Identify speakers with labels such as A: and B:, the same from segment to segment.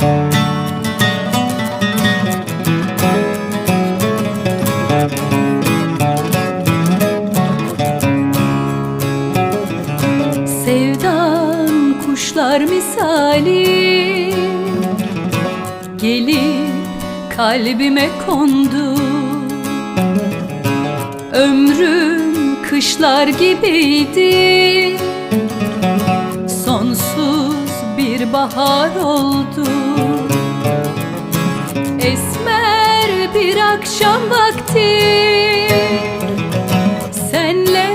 A: Sevdan kuşlar misali Gelip kalbime kondu. Ömrüm kışlar gibiydi Sonsuz bir bahar oldu. Vakti. Senle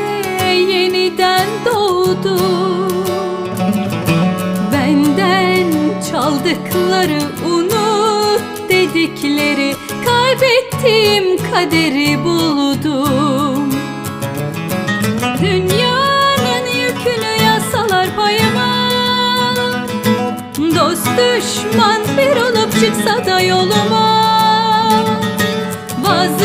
A: yeniden doğdu. Benden çaldıkları unut dedikleri Kaybettiğim kaderi buldum. Dünyanın yükünü yasalar payıma Dost düşman bir olup çıksa da yoluma